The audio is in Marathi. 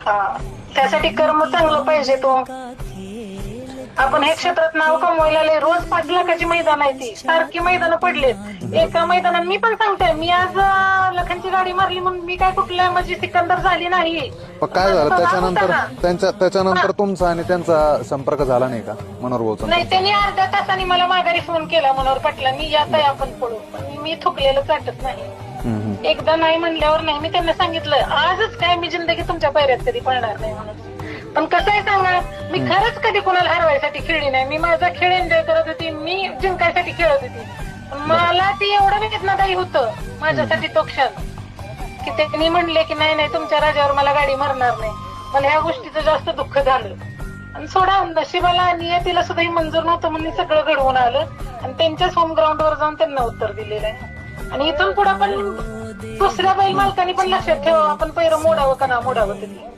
हा. त्यासाठी कर्म चांगलं पाहिजे तो. आपण हे क्षेत्रात नाव कमवायला. रोज पाच लाखाची मैदान आहे ती. सारखी मैदानं पडलेत. एका मैदानात मी पण सांगते मी आज लखनची गाडी मारली म्हणून मी काय कुठल्या म्हणजे सिकंदर झाली नाही. काय झालं त्याच्यानंतर. त्यांच्या त्याच्यानंतर तुमचा आणि त्यांचा संपर्क झाला नाही का मनोहर भाऊचा? नाही त्यांनी अर्ध्या तासाने मला माघारी फोन केला मनोहर पाटलांनी यात आहे आपण पडू मी थुकलेलं चाटत नाही. एकदा नाही म्हणल्यावर नाही. मी त्यांना सांगितलं आजच काय मी जिंदगी तुमच्या पायऱ्यात कधी पडणार नाही म्हणून. पण कसं आहे सांगा मी खरंच कधी कोणाला हरवायसाठी खेळली नाही. मी माझा खेळ एन्जॉय करत होती मी जिंकायसाठी खेळत होती. मला ती एवढं वेदनादायी होतं माझ्यासाठी तो क्षण. की त्यांनी म्हणले की नाही नाही तुमच्या राजावर मला गाडी मारणार नाही. मला ह्या गोष्टीचं जास्त दुःख झालं. आणि सोडा नशिबाला आणि नियतीला सुद्धा हे मंजूर नव्हतं म्हणून सगळं घडवून आलं. आणि त्यांच्याच होम ग्राउंड वर जाऊन त्यांना उत्तर दिलेलं आहे. आणि इथून पुढे पण दुसऱ्या बैल मालकांनी पण लक्षात ठेवा आपण पहिलं मोडावं का ना मोडावं तिथे